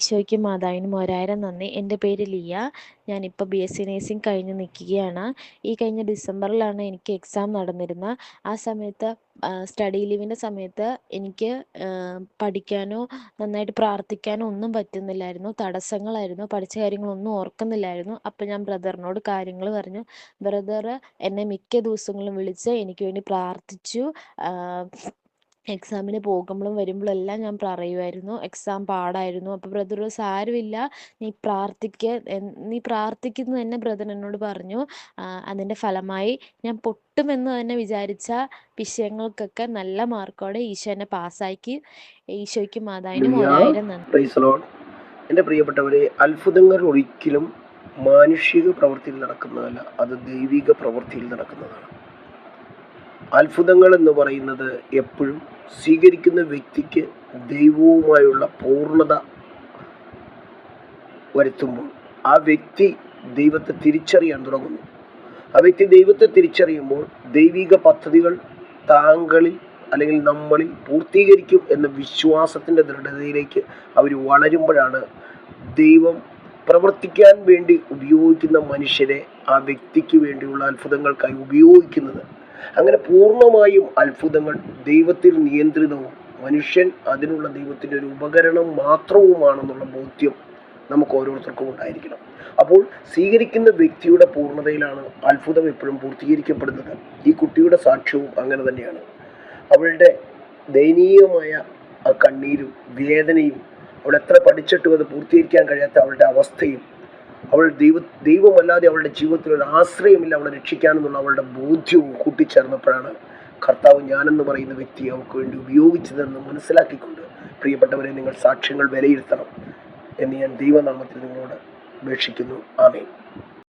ഈശോയ്ക്കും മാതാവിനും ഒരായിരം നന്ദി. എന്റെ പേര് ലിയ. ഞാനിപ്പോൾ ബി എസ് സി നേഴ്സിംഗ് കഴിഞ്ഞ് നിൽക്കുകയാണ്. ഈ കഴിഞ്ഞ ഡിസംബറിലാണ് എനിക്ക് എക്സാം നടന്നിരുന്നത്. ആ സമയത്ത് സ്റ്റഡി ലീവിന്റെ സമയത്ത് എനിക്ക് പഠിക്കാനോ നന്നായിട്ട് പ്രാർത്ഥിക്കാനോ ഒന്നും പറ്റുന്നില്ലായിരുന്നു. തടസ്സങ്ങളായിരുന്നു. പഠിച്ച കാര്യങ്ങളൊന്നും ഓർക്കുന്നില്ലായിരുന്നു. അപ്പം ഞാൻ ബ്രദറിനോട് കാര്യങ്ങൾ പറഞ്ഞു. ബ്രദർ എന്നെ മിക്ക ദിവസങ്ങളും വിളിച്ച് എനിക്ക് വേണ്ടി പ്രാർത്ഥിച്ചു. എക്സാമിന് പോകുമ്പോഴും വരുമ്പോഴും എല്ലാം ഞാൻ പറയുമായിരുന്നു എക്സാം പാടായിരുന്നു. അപ്പോൾ ബ്രദർ സാരമില്ല. നീ പ്രാർത്ഥിക്ക. നീ പ്രാർത്ഥിക്കുന്നു തന്നെ ബ്രദർ എന്നോട് പറഞ്ഞു. അതിന്റെ ഫലമായി ഞാൻ പൊട്ടുമെന്ന് തന്നെ വിചാരിച്ച വിഷയങ്ങൾക്കൊക്കെ നല്ല മാർക്കോടെ ഈശോ എന്നെ പാസ്സാക്കി. ഈശോയ്ക്ക് മാതാവിനും ഒരായിരം നന്ദി. എന്റെ പ്രിയപ്പെട്ടവരെ അത്ഭുതങ്ങൾ ഒരിക്കലും മാനുഷിക പ്രവൃത്തിയിൽ നടക്കുന്നതല്ല. അത് ദൈവിക പ്രവൃത്തിയിൽ നടക്കുന്നതാണ്. അത്ഭുതങ്ങൾ എന്ന് പറയുന്നത് എപ്പോഴും സ്വീകരിക്കുന്ന വ്യക്തിക്ക് ദൈവവുമായുള്ള പൂർണത വരുത്തുമ്പോൾ ആ വ്യക്തി ദൈവത്തെ തിരിച്ചറിയാൻ തുടങ്ങുന്നു. ആ വ്യക്തി ദൈവത്തെ തിരിച്ചറിയുമ്പോൾ ദൈവിക പദ്ധതികൾ താങ്കളിൽ അല്ലെങ്കിൽ നമ്മളിൽ പൂർത്തീകരിക്കും എന്ന വിശ്വാസത്തിന്റെ ദൃഢതയിലേക്ക് അവർ വളരുമ്പോഴാണ് ദൈവം പ്രവർത്തിക്കാൻ വേണ്ടി ഉപയോഗിക്കുന്ന മനുഷ്യരെ ആ വ്യക്തിക്ക് വേണ്ടിയുള്ള അത്ഭുതങ്ങൾക്കായി ഉപയോഗിക്കുന്നത്. അങ്ങനെ പൂർണമായും അത്ഭുതങ്ങൾ ദൈവത്തിൽ നിയന്ത്രിതവും മനുഷ്യൻ അതിനുള്ള ദൈവത്തിന്റെ ഒരു ഉപകരണം മാത്രവുമാണെന്നുള്ള ബോധ്യം നമുക്ക് ഓരോരുത്തർക്കും ഉണ്ടായിരിക്കണം. അപ്പോൾ സ്വീകരിക്കുന്ന വ്യക്തിയുടെ പൂർണതയിലാണ് അത്ഭുതം എപ്പോഴും പൂർത്തീകരിക്കപ്പെടുന്നത്. ഈ കുട്ടിയുടെ സാക്ഷ്യവും അങ്ങനെ തന്നെയാണ്. അവളുടെ ദയനീയമായ ആ കണ്ണീരും വേദനയും അവൾ എത്ര പഠിച്ചിട്ടും അത് പൂർത്തീകരിക്കാൻ കഴിയാത്ത അവളുടെ അവസ്ഥയും അവൾ ദൈവ ദൈവമല്ലാതെ അവളുടെ ജീവിതത്തിൽ ഒരു ആശ്രയമില്ല അവളെ രക്ഷിക്കാനെന്നുള്ള അവളുടെ ബോധ്യവും കൂട്ടിച്ചേർന്നപ്പോഴാണ് കർത്താവ് ഞാനെന്ന് പറയുന്ന വ്യക്തി അവൾക്ക് വേണ്ടി ഉപയോഗിച്ചതെന്ന് മനസ്സിലാക്കിക്കൊണ്ട് പ്രിയപ്പെട്ടവരെ നിങ്ങൾ സാക്ഷ്യങ്ങൾ വിലയിരുത്തണം എന്ന് ഞാൻ ദൈവനാമത്തിൽ നിങ്ങളോട് അപേക്ഷിക്കുന്നു. ആമേൻ.